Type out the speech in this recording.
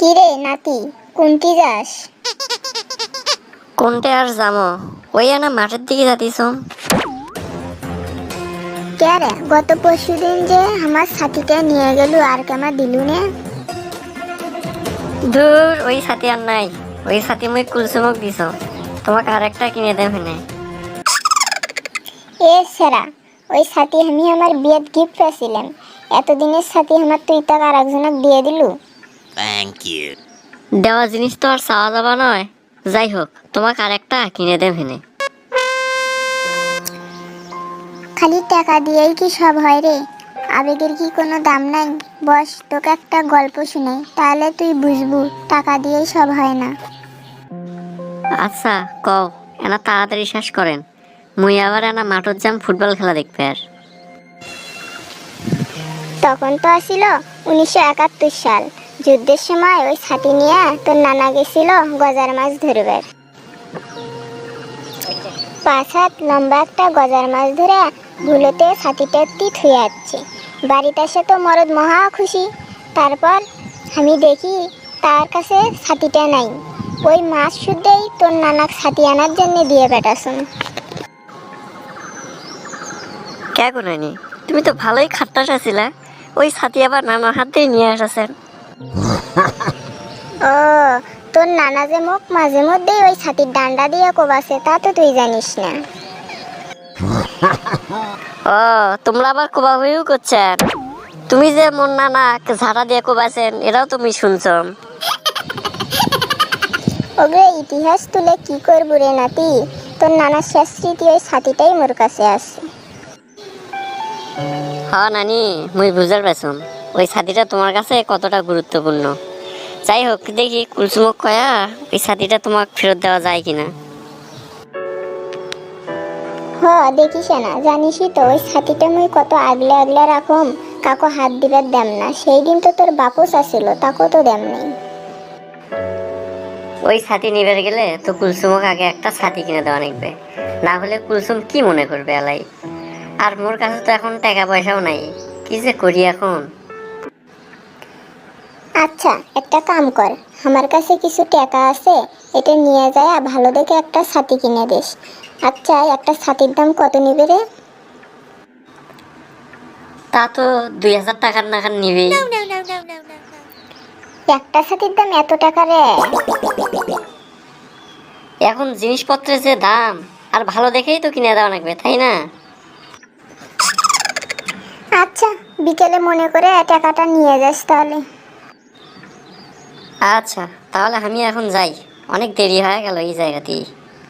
কিরে নাতি কোনটি যাস? কোনটা আর যামো? ওই আনা মাঠের দিকে যাতিস কে রে গত পরশু দিন যে আমার সাথীটা নিয়ে গেল আর কেমন দিলু নে? দূর ওই সাথী আর নাই। ওই সাথী মুই কুলসুমক দিছ। তোমাকে আর একটা কিনে দেব হেনে। এ সেরা ওই সাথী আমি আমার বিয়েত গিফট পেয়েছিলাম এতদিনের সাথী আমার তুই তাক আর একজনক দিয়ে দিলু? Thank you. দেওয়া জিনিস তো আর চাওয়া যাবা নয়। যাই হোক তোমাকে আর একটা কিনে দেব হেনে খালি টাকা দিয়েই কি সব হয় রে? আবেগের কি কোনো দাম নাই? বস তোকে একটা গল্প শুনাই। তাহলে তুই বুঝবু টাকা দিয়েই সব হয় না। আচ্ছা কও এনা তাড়াতাড়ি শেষ করেন। মুই আবার এনা মাঠত যাম ফুটবল খেলা দেখবে আর। তখন তো আসিল উনিশশো একাত্তর সাল। যুদ্ধের সময় ওই ছাতি নিয়ে তোর নানা গেছিল গজার মাছ ধরবার পাঁচ হাত লম্বা একটা গজার মাছ ধরে ভুলোতে ছাতিটা তিত হয়ে যাচ্ছে বাড়িতে এসে তো মরদ মহা খুশি। তারপর আমি দেখি তার কাছে ছাতিটা নাই। ওই মাছ শুদ্ধেই তোর নানাক ছাতি আনার জন্য দিয়ে বেটাছুন কে কোনানি তুমি তো ভালোই খাট্টাটা ছিলা ওই ছাতি আবার নানার হাত নিয়ে আসাছেন। ও তোর নানা যে মুখ মাঝে মধ্যেই ওই ছাতির ডান্ডা দিয়ে কোবাসে তা তো তুই জানিস না। ও তোমরা আবার কোবা করছেন? তুমি যে মন নানা ঝাড়া দিয়ে কোবাছেন এটাও তুমি শুনছো। ওগে ইতিহাস তুলে কি করব রে নাতি? তোর নানার শেষ স্মৃতি ওই ছাতিটাই মোর কাছে আছে। হ নানি মুই বুঝার পাইছুম ওই ছাতিটা তোমার কাছে কতটা গুরুত্বপূর্ণ? যাই হোক দেখি কুলসুমক কয়া ওই ছাতিটা তোমাক ফেরত দেওয়া যায় কিনা। হ দেখিস না জানিসই তো ওই ছাতিটা মুই কত আগলে আগলে রাখম কাকো হাত দিবার দেম না সেই দিন তো তোর বাপস আসিল তাকেও তো দেম নেই। ওই ছাতি নিবার গেলে তো কুলসুমক আগে একটা ছাতি কিনে দেওয়া লাগবে। না হলে কুলসুম কি মনে করবে এলাই আর মোর কাছে তো এখন টাকা পয়সাও নাই কি যে করি এখন? আচ্ছা একটা কাম কর। আমার কাছে কিছু টাকা আছে এটা নিয়ে যায় আর ভালো দেখে একটা ছাতি কিনে দিস। আচ্ছা একটা ছাতির দাম কত নিবে রে? তা তো দুই হাজার টাকার নাকার নিবেই একটা ছাতির দাম এত টাকা রে? এখন জিনিসপত্রের যে দাম আর ভালো দেখেই তো কিনে দেওয়া লাগবে তাই না? আচ্ছা বিকেলে মনে করে টাকাটা নিয়ে যাস তাহলে। আচ্ছা তাহলে আমি এখন যাই। অনেক দেরি হয়ে গেল এই জায়গাতেই।